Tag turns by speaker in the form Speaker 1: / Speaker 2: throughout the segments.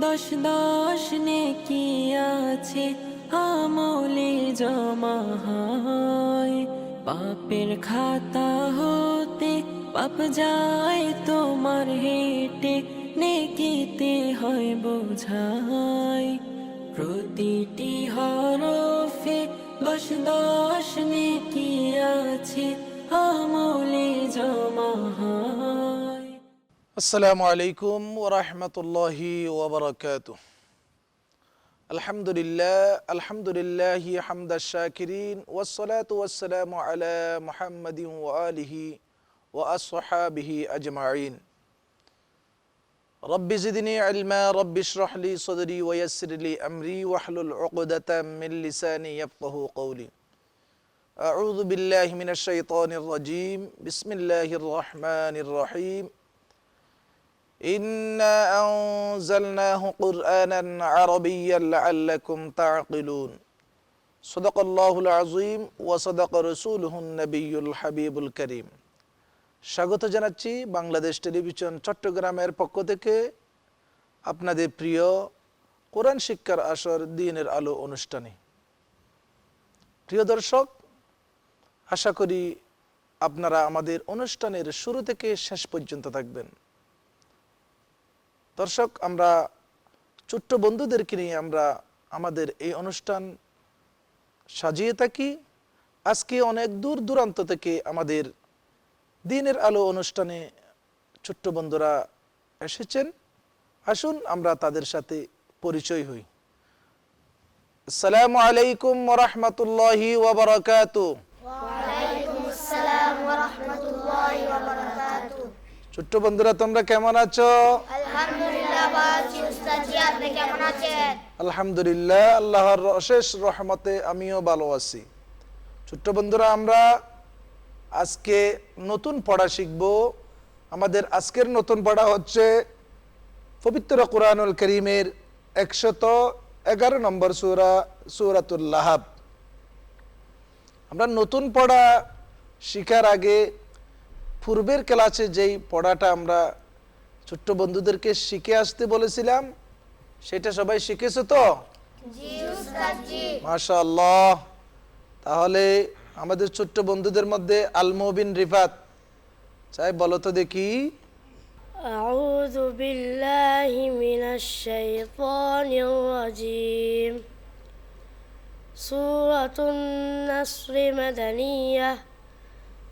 Speaker 1: দশ দশ নেকি আছে আমলে জমা হয়। পাপের খাতা হতে পাপ যায় তোমার হেঁটে, নেকিতে হয় বোঝাই প্রতিটি হরফে দশ দশ নেকি আছে
Speaker 2: আসসালামু আলাইকুম ওরহমতুল্লাহি ওবরাকাত আলহামদুলিল্লাহ আলহামদুলিল্লাহ হামদা শাকিরিন ওসলাত ওয়াসালামু আলা মুহাম্মাদিন ওয়া আলিহি ওয়া আসহাবিহি আজমাইন رب زدني علما رب اشرح لي صدري ويسر لي أمري واحلل عقدة من لساني يفقه قولي أعوذ بالله من الشيطان الرجيم بسم الله الرحمن الرحيم إنا أنزلناه قرآنا عربيا لعلكم تعقلون صدق الله العظيم وصدق رسوله النبي الحبيب الكريم স্বাগত জানাচ্ছি বাংলাদেশ টেলিভিশন চট্টগ্রামের পক্ষ থেকে আপনাদের প্রিয় কোরআন শিক্ষার আসর দিনের আলো অনুষ্ঠানে প্রিয় দর্শক আশা করি আপনারা আমাদের অনুষ্ঠানের শুরু থেকে শেষ পর্যন্ত থাকবেন দর্শক আমরা ছোট্ট বন্ধুদেরকে নিয়ে আমরা আমাদের এই অনুষ্ঠান সাজিয়ে থাকি। আজকে অনেক দূর দূরান্ত থেকে আমাদের দিনের আলো অনুষ্ঠানে ছোট্ট বন্ধুরা এসেছেন। আসুন আমরা তাদের সাথে পরিচয় হই। আসসালামু আলাইকুম ওরহমতুল্লাহি ওবরাকাতু। ছোট্ট বন্ধুরা তোমরা কেমন আছো?
Speaker 3: আলহামদুলিল্লাহ।
Speaker 2: আলহামদুলিল্লাহ, আল্লাহর অশেষ রহমতে আমিও ভালো আছি। ছোট্ট বন্ধুরা, আমরা আজকে নতুন পড়া শিখব। আমাদের আজকের নতুন পড়া হচ্ছে পবিত্র কোরআনুল করিমের একশত এগারো নম্বর সুরা, সুরাতুল লাহাব। আমরা নতুন পড়া শিখার আগে পূর্বের ক্লাসে যেই পড়াটা আমরা ছোট্ট বন্ধুদেরকে শিখে আসতে বলেছিলাম সেটা সবাই শিখেছো তো
Speaker 3: জি উস্তাদ জি
Speaker 2: মাশাআল্লাহ তাহলে আমাদের ছোট্ট বন্ধুদের মধ্যে আলমবিন রিফাত চাই বলো তো দেখি
Speaker 4: أعوذ بالله من الشيطان الرجيم سورة النصر مدنية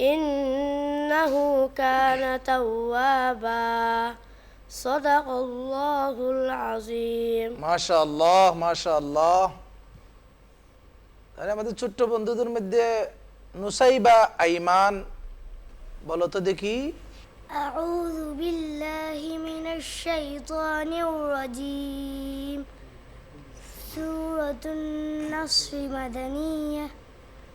Speaker 4: إنه كان توابا صدق الله العظيم
Speaker 2: মাশাআল্লাহ মাশাআল্লাহ তাহলে আমাদের ছোট্ট বন্ধুদের মধ্যে নুসাইবা আইমান বলো তো দেখি
Speaker 3: أعوذ بالله من الشيطان الرجيم سورة النصر مدنية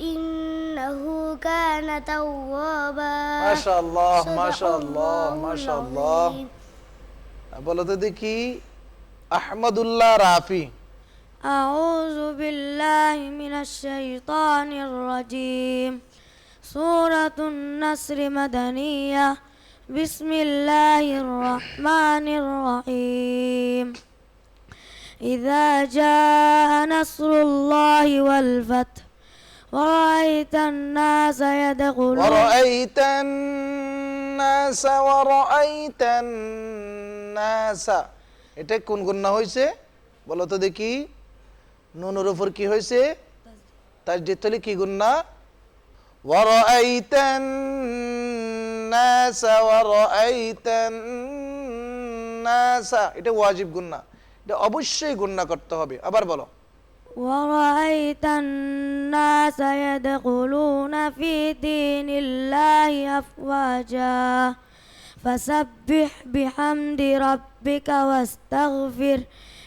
Speaker 3: إنه كان توابا
Speaker 2: মাশাআল্লাহ
Speaker 3: صدق
Speaker 2: মাশাআল্লাহ
Speaker 3: الله
Speaker 2: মাশাআল্লাহ
Speaker 3: العظيم।
Speaker 2: বলো তো দেখি আহমদুল্লাহ রাফি
Speaker 5: أعوذ بالله من الشيطان الرجيم سورة النصر مدنية بسم الله الرحمن الرحيم إذا جاء نصر الله والفتح ورأيت الناس يدخلون
Speaker 2: ورأيت الناس ورأيت الناس এটা কোন গুন্না হয়েছে বলো তো দেখি নুনের উপর কি হয়েছে তার যেতলে কি গুন্না ورأيت الناس ورأيت الناس এটা ওয়াজিব গুন্না এটা অবশ্যই গুন্না করতে হবে আবার বলো
Speaker 5: ورأيت الناس يدخلون في دين الله أفواجا فسبح بحمد ربك واستغفر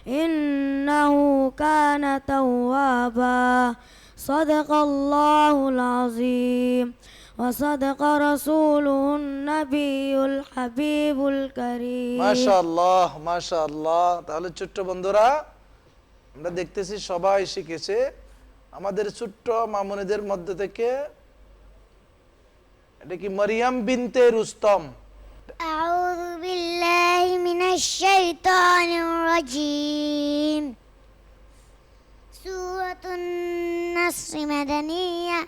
Speaker 5: إنه كان توابا صدق الله العظيم وصدق رسوله النبي الحبيب الكريم
Speaker 2: মাশাআল্লাহ মাশাআল্লাহ তাহলে ছোট্ট বন্ধুরা আমরা দেখতেছি সবাই শিখেছে আমাদের ছোট্ট মামুনিদের মধ্যে থেকে এটা কি মারিয়াম বিনতে রুস্তম
Speaker 3: أعوذ بالله من الشيطان الرجيم سورة النصر مدنية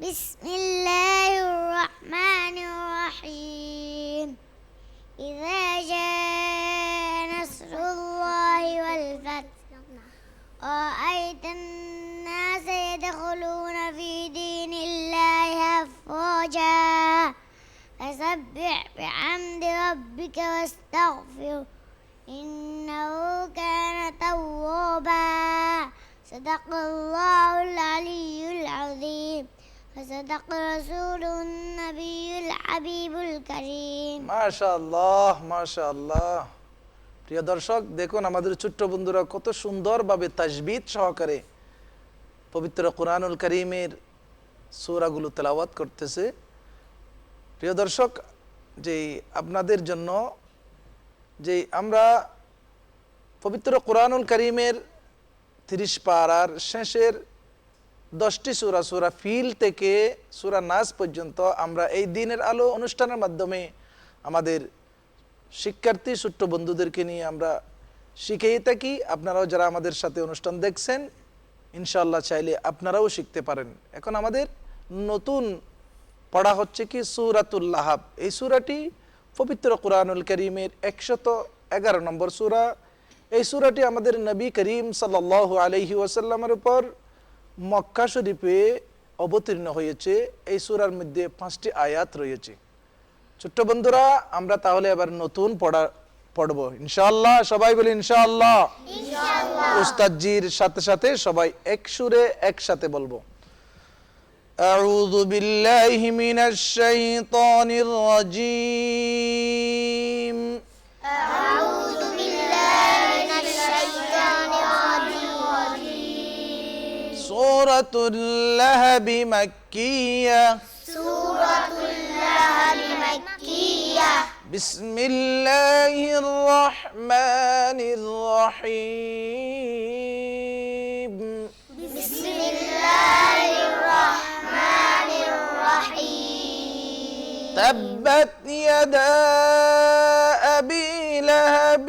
Speaker 3: بسم الله الرحمن الرحيم إذا جاء نصر الله والفتح رأيت الناس يدخلون في دين الله أفواجا. فسبح بحمد ربك واستغفر. إنه كان توابا. صدق الله العلي العظيم. وصدق رسول النبي الحبيب الكريم.
Speaker 2: ما شاء الله ما شاء الله. প্রিয় দর্শক, দেখুন আমাদের ছোট্ট বন্ধুরা কত সুন্দরভাবে তাজবিদ সহকারে পবিত্র কোরআনুল করিমের সূরাগুলো তেলাওয়াত করতেছে। প্রিয় দর্শক, যে আপনাদের জন্য যে আমরা পবিত্র কোরআনুল করিমের তিরিশ পাড়ার শেষের দশটি সুরা সুরা ফিল থেকে সুরা নাস পর্যন্ত আমরা এই দিনের আলো অনুষ্ঠানের মাধ্যমে আমাদের শিক্ষার্থী, ছোট্ট বন্ধুদেরকে নিয়ে আমরা শিখেই থাকি। আপনারাও যারা আমাদের সাথে অনুষ্ঠান দেখছেন ইনশাল্লাহ চাইলে আপনারাও শিখতে পারেন। এখন আমাদের নতুন পড়া হচ্ছে কি সুরাতুল্লাহাব এই সুরাটি পবিত্র কোরআনুল করিমের একশত এগারো নম্বর সুরা। এই সুরাটি আমাদের নবী করিম সাল্লাহ আলহি ওয়াসাল্লামের উপর মক্কা শরীফে অবতীর্ণ হয়েছে। এই সুরার মধ্যে পাঁচটি আয়াত রয়েছে। ছোট্ট বন্ধুরা আমরা তাহলে এবার নতুন পড়া পড়ব ইনশাআল্লাহ সবাই বলি ইনশাআল্লাহ উস্তাদজির সাথে সাথে সবাই এক সুরে একসাথে বলবো أعوذ بالله من الشيطان الرجيم
Speaker 3: أعوذ بالله من الشيطان الرجيم
Speaker 2: سورة اللهب مكية
Speaker 3: سورة اللهب مكية
Speaker 2: بسم الله الرحمن الرحيم.
Speaker 3: بسم الله الرحمن الرحيم.
Speaker 2: تبت يدا أبي لهب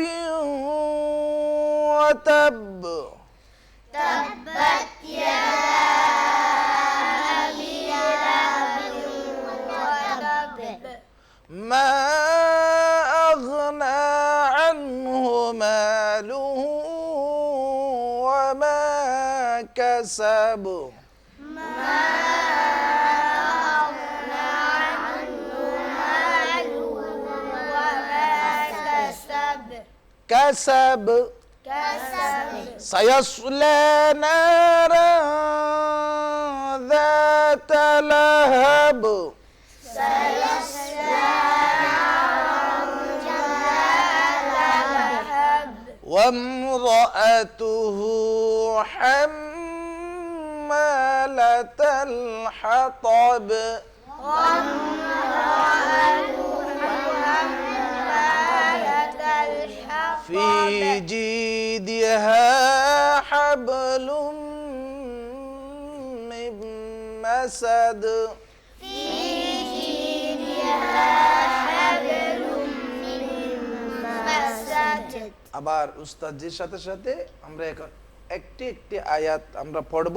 Speaker 2: وتب
Speaker 3: كسبوا
Speaker 2: ما أغنى عنه ماله وما كسب. كسب كسب سيصلى نارا ذات لهب. سيصلى وامرأته حمد الحطب. في جيدها حبل من مسد. আবার উস্তাদ সাথে সাথে আমরা এখন একটি একটি আয়াত আমরা পড়ব।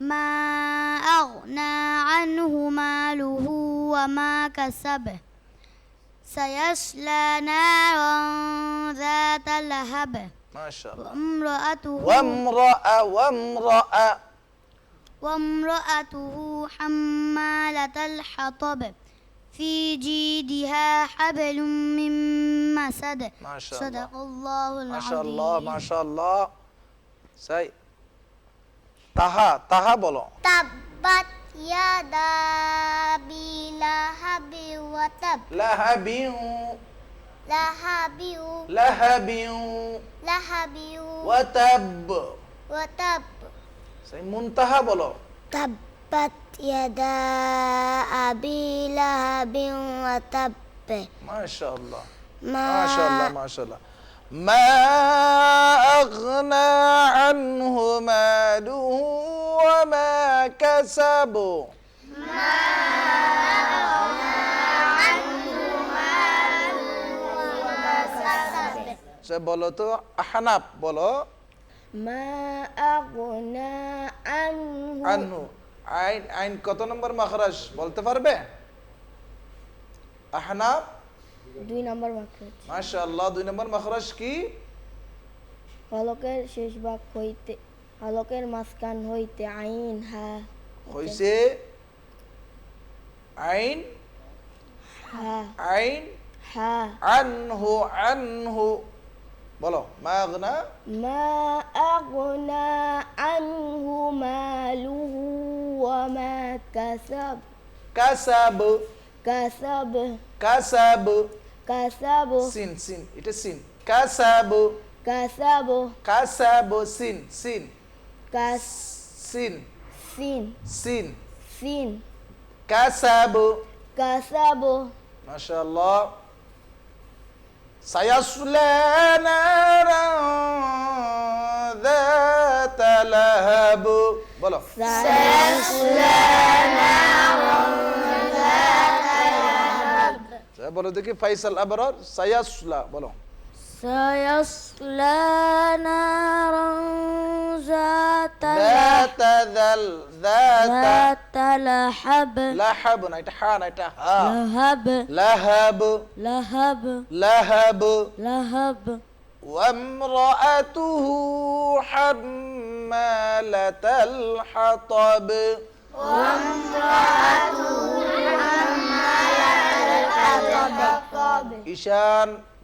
Speaker 3: ما أغنى عنه ماله وما كسب سيصلى نارا ذات لهب.
Speaker 2: ما شاء الله.
Speaker 3: وامرأته
Speaker 2: وامرأة وامرأة.
Speaker 3: وامرأته حمالة الحطب. في جيدها حبل من مسد.
Speaker 2: ما شاء الله.
Speaker 3: صدق الله العظيم
Speaker 2: ما شاء الله ما شاء الله. سيد তাহা তাহা বলো
Speaker 3: تبت يدا أبي لهب وتب
Speaker 2: লাহাবিউ
Speaker 3: لهب
Speaker 2: লাহাবিউ
Speaker 3: لهب
Speaker 2: ওয়াতাব
Speaker 3: وتب
Speaker 2: সাই মুনতাহা বলো
Speaker 3: تبت يدا أبي لهب وتب
Speaker 2: মাশাআল্লাহ
Speaker 3: ما
Speaker 2: মাশাআল্লাহ মাশাআল্লাহ ما أغنى عنه كسب সে বলো তো আহনাফ বলো
Speaker 4: মা আগনা আনহু
Speaker 2: আনহু আইন আইন কত নম্বর মাখরাজ বলতে পারবে আহনাফ
Speaker 4: দুই নম্বর মাখরাজ
Speaker 2: মাশাআল্লাহ দুই নম্বর মাখরাজ কি
Speaker 4: হলকের শেষ ভাগ হইতে হলকের মাঝখান হইতে আইন হা
Speaker 2: হইছে আইন
Speaker 4: হা
Speaker 2: আইন
Speaker 4: হা
Speaker 2: আনহু আনহু বলো মা আগনা
Speaker 4: মা আগনা আনহু মালুহু ওয়া মা কাসাব
Speaker 2: কাসাব
Speaker 4: কাসাব
Speaker 2: কাসাব
Speaker 4: কাসাব
Speaker 2: সিন সিন এটা সিন কাসাব
Speaker 4: কাসাব
Speaker 2: কাসাব সিন সিন
Speaker 4: কাস
Speaker 2: সিন
Speaker 4: সিন
Speaker 2: সিন
Speaker 4: সিন
Speaker 2: কাসাব
Speaker 4: কাসাব
Speaker 2: মাশাআল্লাহ سيصلى نارا ذات لهب বলো বলো দেখি ফাইসাল আবরার সায়াসলা বলো
Speaker 5: سيصلى نارا ذات
Speaker 2: ذات ذل ذات
Speaker 5: ذات لهب
Speaker 2: লাহাব না এটা হা না এটা হা
Speaker 5: لهب
Speaker 2: লাহাব
Speaker 5: لهب
Speaker 2: লাহাব
Speaker 5: لهب
Speaker 2: وامرأته حمالة الحطب ঈশান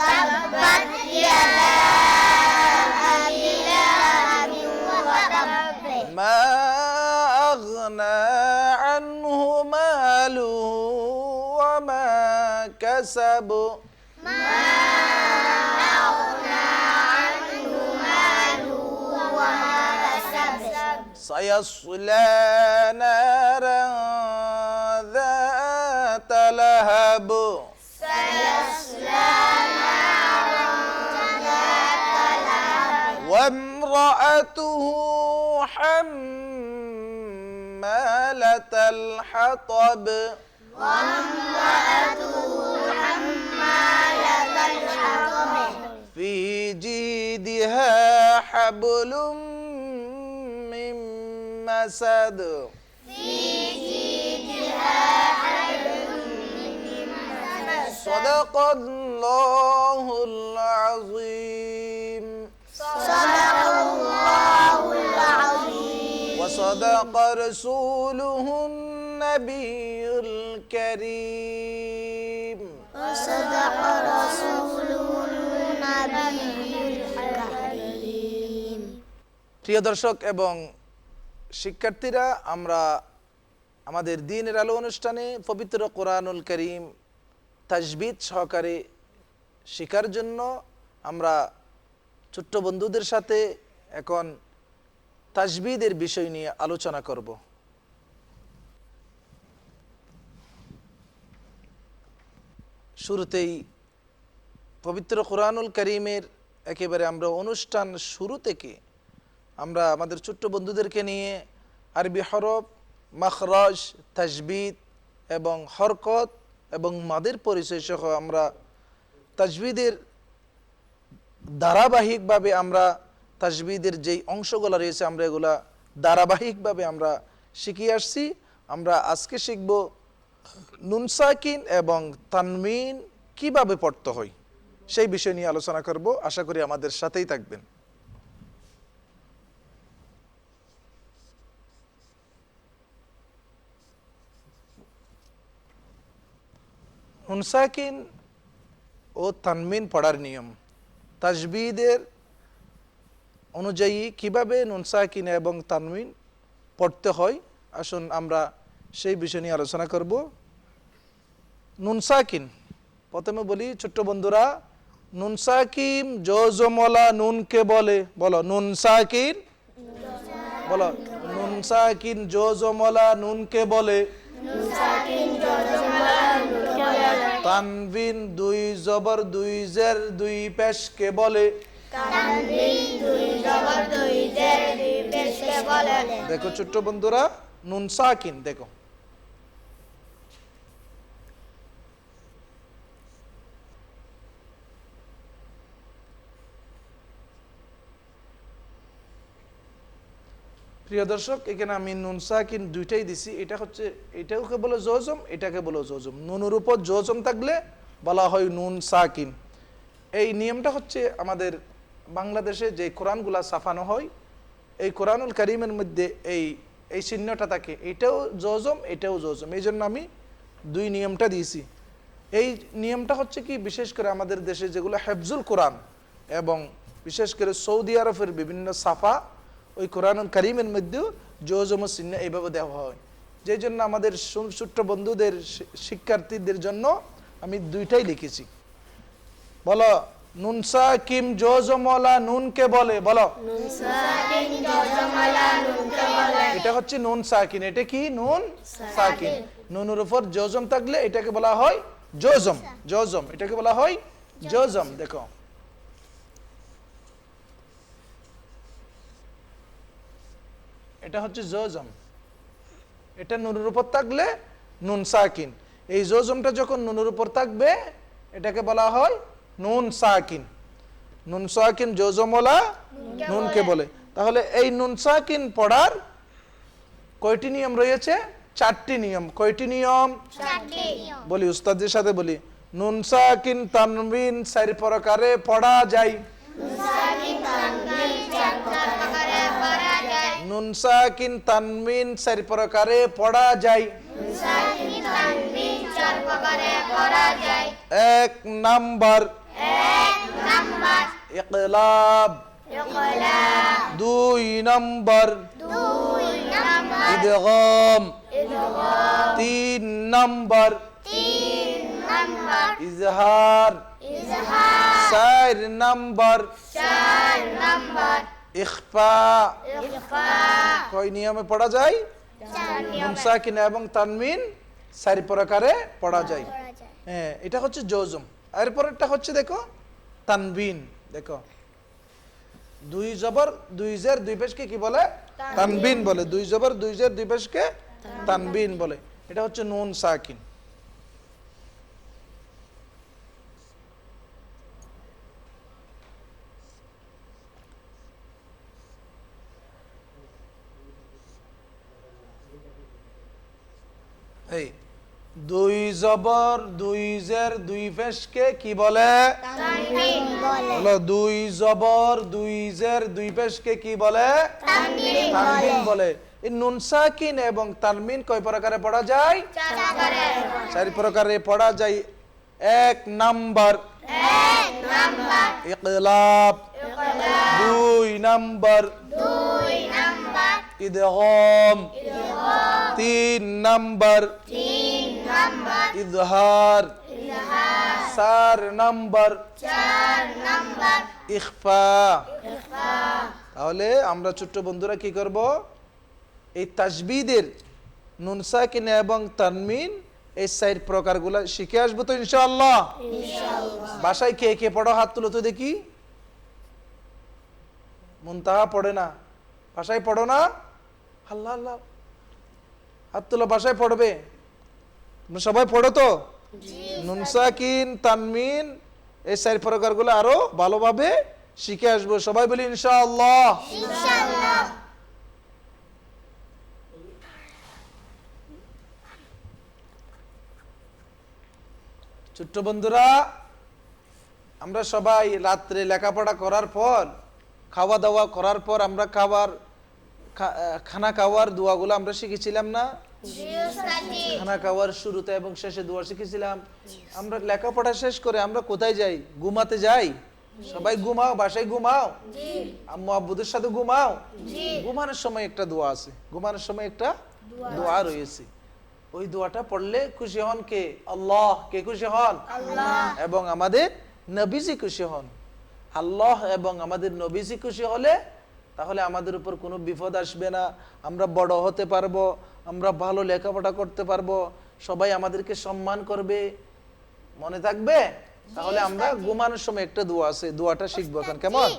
Speaker 2: تبت يدا أبي لهب وتب ما أغنى عنه ماله وما كسب ما أغنى عنه ماله وما كسب سيصلى نارا ذات لهب. وامرأته حمالة الحطب وامرأته حمالة الحطب في جيدها حبل من مسد في جيدها حبل من مسد صدق الله العظيم صدق رسوله النبي الكريم
Speaker 3: وصدق رسوله النبي الكريم
Speaker 2: প্রিয় দর্শক এবং শিক্ষার্থীরা আমরা আমাদের দিনের আলো অনুষ্ঠানে পবিত্র কোরআনুল করিম তাজবিদ সহকারে শেখার জন্য আমরা ছোট্ট বন্ধুদের সাথে এখন তাজবিদের বিষয় নিয়ে আলোচনা করব। শুরুতেই পবিত্র কোরআনুল করিমের একেবারে আমরা অনুষ্ঠান শুরু থেকে আমরা আমাদের ছোট্ট বন্ধুদেরকে নিয়ে আরবি হরফ, মাখরাজ, তাজবিদ এবং হরকত এবং মাদের পরিচয় সহ আমরা তাজবিদের ধারাবাহিকভাবে আমরা তাজবিদের যেই অংশগুলো রয়েছে, আমরা এগুলা ধারাবাহিকভাবে আমরা শিখিয়ে আসছি। আমরা আজকে শিখব নুনসাকিন এবং তানমিন কীভাবে পড়তে হয়, সেই বিষয় নিয়ে আলোচনা করব। আশা করি আমাদের সাথেই থাকবেন। নুনসাকিন ও তানমিন পড়ার নিয়ম। তাজবিদের অনুযায়ী কীভাবে নুনসাকিন এবং তানমিন পড়তে হয়? আসুন আমরা সেই বিষয় নিয়ে আলোচনা করব। নুনসাকিন প্রথমে বলি ছোট্ট বন্ধুরা নুনসাকিম জোজমলা নুনকে বলে। বলো নুনসাকিন? বলো নুনসাকিন জোজমলা নুনকে বলে। তানবিন দুই জবর দুই জের দুই পেশকে বলে। দেখো ছোট্ট বন্ধুরা, নুন সাকিন, দেখো। প্রিয় দর্শক, এখানে আমি নুন সাকিন দুইটাই দিছি। এটা হচ্ছে, এটাকে বলে জোজম, এটাকে বলে জোজম। নুনের উপর জোজম থাকলে বলা হয় নুন সাকিন। এই নিয়মটা হচ্ছে আমাদের বাংলাদেশে যে কোরআনগুলা সাফানো হয়, এই কোরআনুল করিমের মধ্যে এই এই চিহ্নটা থাকে। এটাও জজম এটাও জজম। এই জন্য আমি দুই নিয়মটা দিয়েছি। এই নিয়মটা হচ্ছে কি, বিশেষ করে আমাদের দেশে যেগুলো হেফজুল কোরআন এবং বিশেষ করে সৌদি আরবের বিভিন্ন সাফা, ওই কোরআনুল করিমের মধ্যেও জজম চিহ্ন এইভাবে দেওয়া হয়। যেই জন্য আমাদের ছোট্ট বন্ধুদের শিক্ষার্থীদের জন্য আমি দুইটাই লিখেছি। বলো নুনসা কিম জোজমলা নুনকে বলে বলো। এটা হচ্ছে নুন সাকিন এটা কি? নুন সাকিন। নুনের উপর জজম থাকলে এটাকে বলা হয় জজম জজম। এটাকে বলা হয় জজম দেখো। এটা হচ্ছে জজম। এটা নুনের উপর থাকলে নুন সাকিন। এই জজমটা যখন নুনের উপর থাকবে এটাকে বলা হয় নুন সাকিন। নুন সাকিন জজমলা নুনকে বলে। তাহলে এই নুন সাকিন পড়ার কয়টি নিয়ম রয়েছে? চারটি নিয়ম। কয়টি নিয়ম? বলি উস্তাদের সাথে বলি। নুন সাকিন তানবিন চারি প্রকারে পড়া যায়। নুন সাকিন তানবিন চারি প্রকারে পড়া যায়। এক নাম্বার ইকলাব দুই নম্বর ইদগাম তিন নম্বর ইজহার চার নম্বর ইখফা কয় নিয়মে পড়া যায়? নুন সাকিন এবং তানমিন চারি প্রকারে পড়া যায়। হ্যাঁ এটা হচ্ছে জজম। এরপরেরটা হচ্ছে দেখো তানবিন দেখো। দুই জবর দুই জের দুই পেশকে কি বলে? তানবিন। বলে। দুই জবর দুই জের দুই পেশকে তানবিন বলে। এটা হচ্ছে নুন সাকিন। এই দুই জবর দুই জের দুই পেশকে কি বলে? দুই জবর দুই জের দুই পেশকে কি বলে? তানবিন বলে। নুন সাকিন এবং তানমিন কয় প্রকারে পড়া যায়? চার প্রকারে। পড়া যায়। এক নাম্বার। ইকলাব। দুই নাম্বার। ইদগম। তিন নাম্বার। ইজহার। চার নাম্বার। ইখফা। তাহলে আমরা ছোট্ট বন্ধুরা কি করব? এই তাজবিদের নুন সাকিন এবং তানমিন এই সাইড প্রকারগুলো শিখে আসব তো ইনশাআল্লাহ। বাসায় কে কে পড়ো? হাত তুলো তো দেখি। মুনতাহা পড়ে না। বাসায় পড়ো না? আল্লাহ আল্লাহ। হাত তুলো বাসায় পড়বে। তোমরা সবাই পড়ো তো? নুন সাকিন তানমিন এই সাইড প্রকারগুলো আরও ভালোভাবে শিখে আসব। সবাই বলি ইনশাআল্লাহ। ছোট্ট বন্ধুরা আমরা সবাই রাত্রে লেখাপড়া করার পর খাওয়া দাওয়া করার পর আমরা খাবার খানা খাওয়ার দোয়াগুলো আমরা শিখেছিলাম না? খানা খাওয়ার শুরুতে এবং শেষে দোয়া শিখেছিলাম। আমরা লেখাপড়া শেষ করে আমরা কোথায় যাই? ঘুমাতে যাই? সবাই ঘুমাও বাসায় ঘুমাও। আম্মু আব্বুদের সাথে ঘুমাও। ঘুমানোর সময় একটা দোয়া আছে। ঘুমানোর সময় একটা দোয়া রয়েছে। ওই দোয়াটা পড়লে খুশি হন কে? আল্লাহ। কে খুশি হন? এবং আমাদের নবীজি খুশি হন। আল্লাহ এবং আমাদের নবীজি খুশি হলে তাহলে আমাদের উপর কোনো বিপদ আসবে না। আমরা বড় হতে পারব। আমরা ভালো লেখাপড়া করতে পারব সবাই আমাদেরকে সম্মান করবে। মনে থাকবে? তাহলে আমরা ঘুমানোর সময় একটা দোয়া আছে দোয়াটা শিখব এখন কেমন?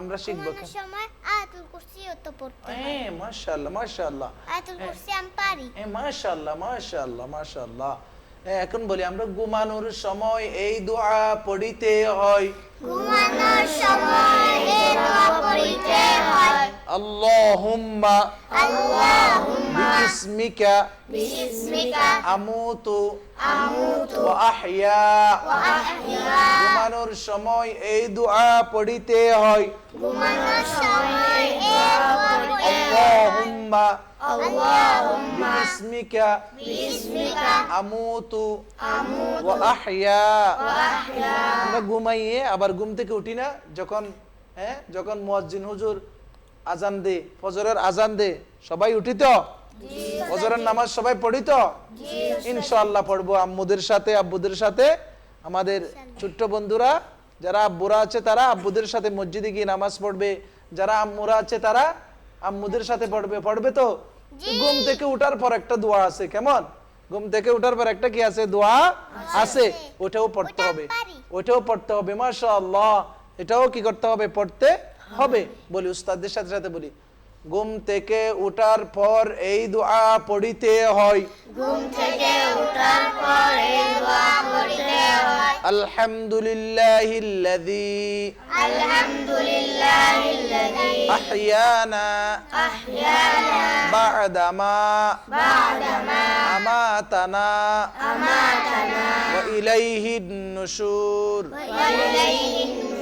Speaker 2: আমরা শিখব কেন
Speaker 3: সময় আয়াতুল কুরসি তো পড়তে
Speaker 2: হ্যাঁ মাশাআল্লাহ মাশাআল্লাহ।
Speaker 3: আয়াতুল কুরসি আমি পারি।
Speaker 2: এ মাশাআল্লাহ মাশাআল্লাহ মাশাআল্লাহ। এ, এখন বলি আমরা ঘুমানোর সময় এই দোয়া পড়িতে হয়।
Speaker 3: ঘুমানোর সময় এই দোয়া পড়িতে হয়।
Speaker 2: আল্লাহুম্মা বিসমিকা
Speaker 3: বিসমিকা
Speaker 2: আমুতু ওয়া আহইয়া ঘুমানোর সময় এই দোয়া পড়িতে হয়।
Speaker 3: ঘুমানোর সময় এই দোয়া পড়িতে
Speaker 2: আল্লাহুম্মা
Speaker 3: আল্লাহুম্মা
Speaker 2: বিসমিকা
Speaker 3: বিসমিকা
Speaker 2: আমুতু ওয়া আহইয়া আমরা ঘুমাইয়ে আবার ঘুম থেকে উঠি না যখন হ্যাঁ যখন মুয়াজ্জিন হুজুর আজান দে ফজরের আজান দে সবাই উঠি তো? ফজরের নামাজ সবাই পড়ি তো? ইনশাআল্লাহ পড়ব আম্মুদের সাথে আব্বুদের সাথে। আমাদের ছোট্ট বন্ধুরা যারা আব্বুরা আছে তারা আব্বুদের সাথে মসজিদে গিয়ে নামাজ পড়বে। যারা আম্মুরা আছে তারা আম্মুদের সাথে পড়বে পড়বে তো? ঘুম থেকে উঠার পর একটা দোয়া আছে কেমন? ঘুম থেকে উঠার পর একটা কি আছে? দোয়া আছে। ওটাও পড়তে হবে। ওটাও পড়তে হবে মাশাআল্লাহ। এটাও কি করতে হবে? পড়তে হবে। বলি উস্তাদের সাথে সাথে বলি। ঘুম থেকে উঠার পর এই দোয়া পড়িতে হয়।
Speaker 3: ঘুম থেকে ওঠার পর এই দোয়া পড়িতে হয়।
Speaker 2: আলহামদুলিল্লাহিল্লাযী
Speaker 3: আলহামদুলিল্লাহিল্লাযী
Speaker 2: আহইয়ানা
Speaker 3: আহইয়ানা
Speaker 2: বা'দামা
Speaker 3: বা'দামা
Speaker 2: আমাতানা
Speaker 3: আমাতানা
Speaker 2: ওয়া ইলাইহিন নুশুর।
Speaker 3: ওয়া ইলাইহিন নুশুর।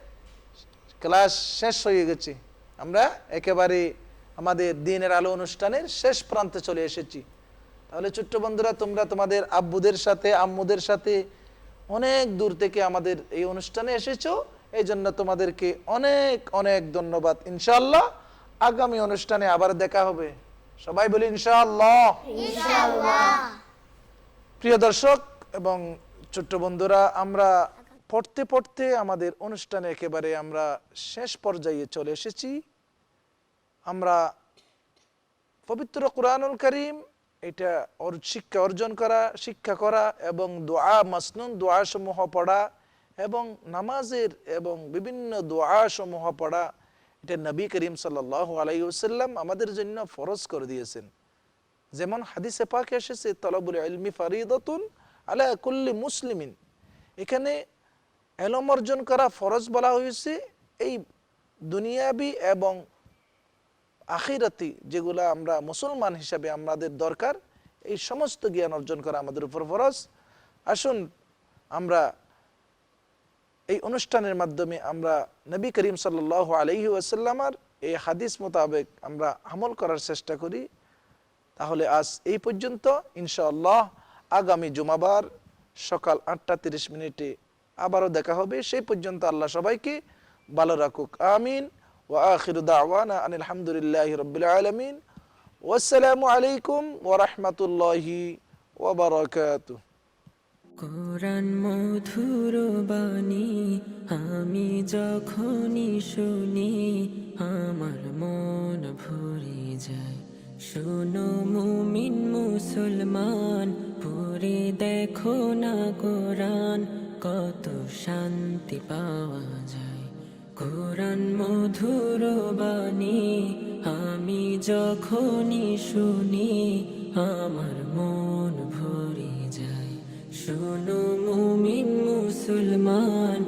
Speaker 2: ক্লাস শেষ হয়ে গেছে। আমরা একেবারে আমাদের দিনের আলো অনুষ্ঠানের শেষ প্রান্তে চলে এসেছি। তাহলে ছোট্ট বন্ধুরা তোমরা তোমাদের আব্বুদের সাথে আম্মুদের সাথে অনেক দূর থেকে আমাদের এই অনুষ্ঠানে এসেছ। এই জন্য তোমাদেরকে অনেক অনেক ধন্যবাদ। ইনশাল্লাহ আগামী অনুষ্ঠানে আবার দেখা হবে। সবাই বলি ইনশাআল্লাহ। প্রিয় দর্শক এবং ছোট্ট বন্ধুরা আমরা পড়তে পড়তে আমাদের অনুষ্ঠানে একেবারে আমরা শেষ পর্যায়ে চলে এসেছি। আমরা পবিত্র কোরআনুল করিম, এটা শিক্ষা অর্জন করা, শিক্ষা করা এবং দোয়া, মাসনুন দোয়া সমূহ পড়া এবং নামাজের এবং বিভিন্ন দোয়া সমূহ পড়া, এটা নবী করিম সাল্লাহ আলাইসাল্লাম আমাদের জন্য ফরজ করে দিয়েছেন। যেমন হাদিসে পাকে এসেছে, তলবুল ইলমি ফারিদতুন আলা কুল্লি মুসলিমিন। এখানে এলম অর্জন করা ফরজ বলা হয়েছে, এই দুনিয়াবি এবং আখিরাতি যেগুলো আমরা মুসলমান হিসাবে আমাদের দরকার, এই সমস্ত জ্ঞান অর্জন করা আমাদের উপর ফরজ। আসুন, আমরা এই অনুষ্ঠানের মাধ্যমে আমরা নবী করিম সাল্লাহ আলহি ওয়াসাল্লামার এই হাদিস মোতাবেক আমরা আমল করার চেষ্টা করি। তাহলে আজ এই পর্যন্ত, ইনশাআল্লাহ আগামী জুমাবার সকাল আটটা তিরিশ মিনিটে আবারও দেখা হবে। সেই পর্যন্ত আল্লাহ সবাইকে ভালো রাখুক। আমিন। ও আখির দাওয়ানা আনিল হামদুলিল্লাহ রবিল আলমিন। ওয়াসালামু আলাইকুম ওরহমতুল্লাহি ওবরাকাতুহ
Speaker 1: কোরআন মধুর বাণী, আমি যখনই শুনি, আমার মন ভরে যায়। শোনো মুমিন মুসলমান, পড়ে দেখো না কোরআন। কত শান্তি পাওয়া যায়। কোরআন মধুর বাণী, আমি যখনই শুনি, আমার মন ভরে যায়। শুনো মুমিন মুসলমান